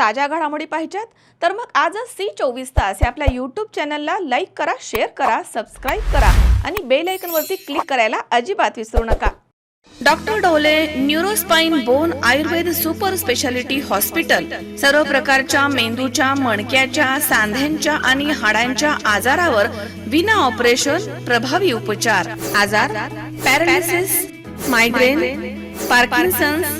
ताज्या घडामोडी पाहिजेत. तर मग आजच सी चोवीस तास या आपल्या यूट्यूब चॅनलला लाईक करा शेअर करा सबस्क्राईब करा आणि बेल आयकनवरती क्लिक करायला अजिबात विसरू नका. Doctor Dhole neuro spine bone Ayurveda super speciality hospital सर्व प्रकारच्या मेंदूच्या मणक्याच्या सांध्यांच्या आणि हाडांच्या आजारावर विना ऑपरेशन प्रभावी उपचार. आजार paralysis migraine Parkinson's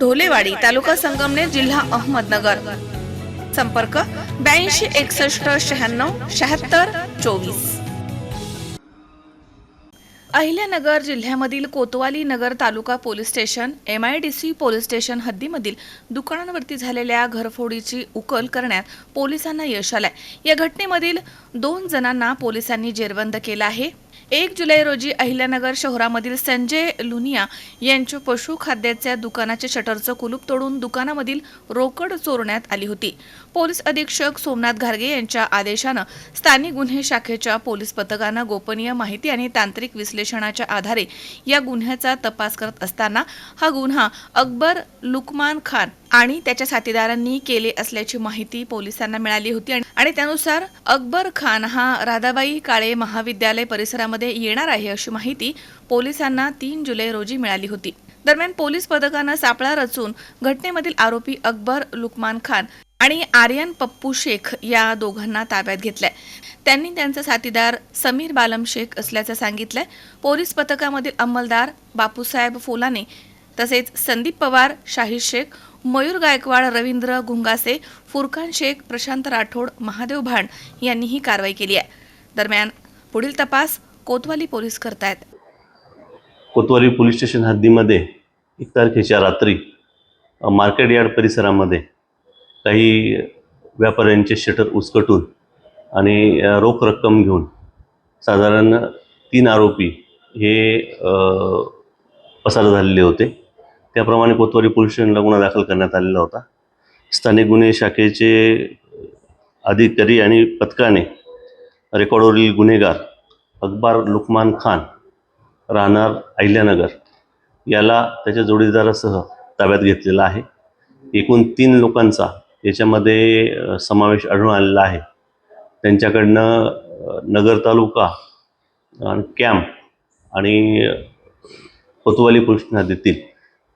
Dholewadi taluka Sangamner जिल्हा अहमदनगर. संपर्क ब्याऐंशी एकसष्ट शहाण्णव शहात्तर चोवीस. अहिल्यानगर जिल्ह्यामधील Kotwali Nagar taluka police station M I D C police station हद्दीमधील दुकानांवरती झालेल्या घरफोडीची उकल करण्यात पोलिसांना यश आलंय. या घटनेमधील दोन जणांना पोलिसांनी जेरबंद केलं आहे. एक जुलै रोजी अहिल्यानगर शहरामधील संजय लुनिया यांच्या पशुखाद्याच्या दुकानाचे शटरचं कुलूप तोडून दुकानामधील रोकड चोरण्यात आली होती. पोलीस अधीक्षक सोमनाथ घारगे यांच्या आदेशानं स्थानिक गुन्हे शाखेच्या पोलीस पथकानं गोपनीय माहिती आणि तांत्रिक विश्लेषणाच्या आधारे या गुन्ह्याचा तपास करत असताना हा गुन्हा अकबर लुकमान खान आणि त्याच्या साथीदारांनी केले असल्याची माहिती पोलिसांना मिळाली होती. आणि- त्यानुसार अकबर खान हा राधाबाई काळे महाविद्यालय परिसरामध्ये येणार आहे अशी माहिती पोलिसांना तीन जुलै रोजी मिळाली होती. दरम्यान पोलीस पथकानं सापळा रचून घटनेमधील आरोपी अकबर लुकमान खान आणि आर्यन पप्पू शेख या दोघांना ताब्यात घेतलंय. त्यांनी त्यांचा साथीदार समीर बालम शेख असल्याचं सांगितलंय. पोलीस पथकामधील अंमलदार बापूसाहेब फोलाने तसेच संदीप पवार शाहीर शेख मयूर गायकवाड रवींद्र घुंगासे फुरकान शेख प्रशांत राठोड महादेव भांड यांनी ही कारवाई केली आहे. दरम्यान पुढील तपास कोतवाली पोलीस करतायत. कोतवाली पोलीस स्टेशन हद्दीमध्ये एक तारखेच्या रात्री मार्केट यार्ड परिसरामध्ये काही व्यापाऱ्यांचे शटर उचकटून आणि रोख रक्कम घेऊन साधारण तीन आरोपी हे पसार झालेले होते. त्याप्रमाणे कोतवाली पोलीस स्टेशनला गुन्हा दाखल करण्यात आलेला होता. स्थानिक गुन्हे शाखेचे अधिकारी आणि पथकाने रेकॉर्डवरील गुन्हेगार अकबार लुकमान खान राहणार अहिल्यानगर याला त्याच्या जोडीदारासह ताब्यात घेतलेला आहे. एकूण तीन लोकांचा याच्यामध्ये समावेश आढळून आलेला आहे. त्यांच्याकडनं नगर तालुका आणि कॅम्प आणि कोतवाली पोलीस देतील.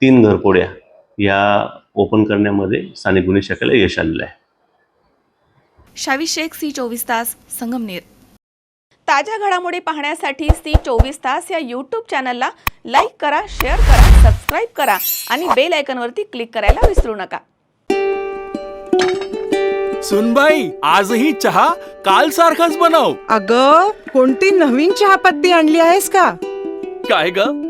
तीन घरपोड्या या ओपन करण्यामध्ये स्थानिक गुन्हे शाखेला यश आलेलं आहे. शावी शेख सी चोवीस तास संगमनेर. ताज्या घडामोडी पाहण्यासाठी सी चोवीस तास या यूट्यूब चॅनलला लाईक करा शेअर करा सबस्क्राईब करा आणि बेल आयकॉनवरती क्लिक करायला विसरू नका. सुनबाई आजही चहा काल सारखाच बनव. अग कोणती नवीन चहापत्ती आणली आहेस का? काय ग?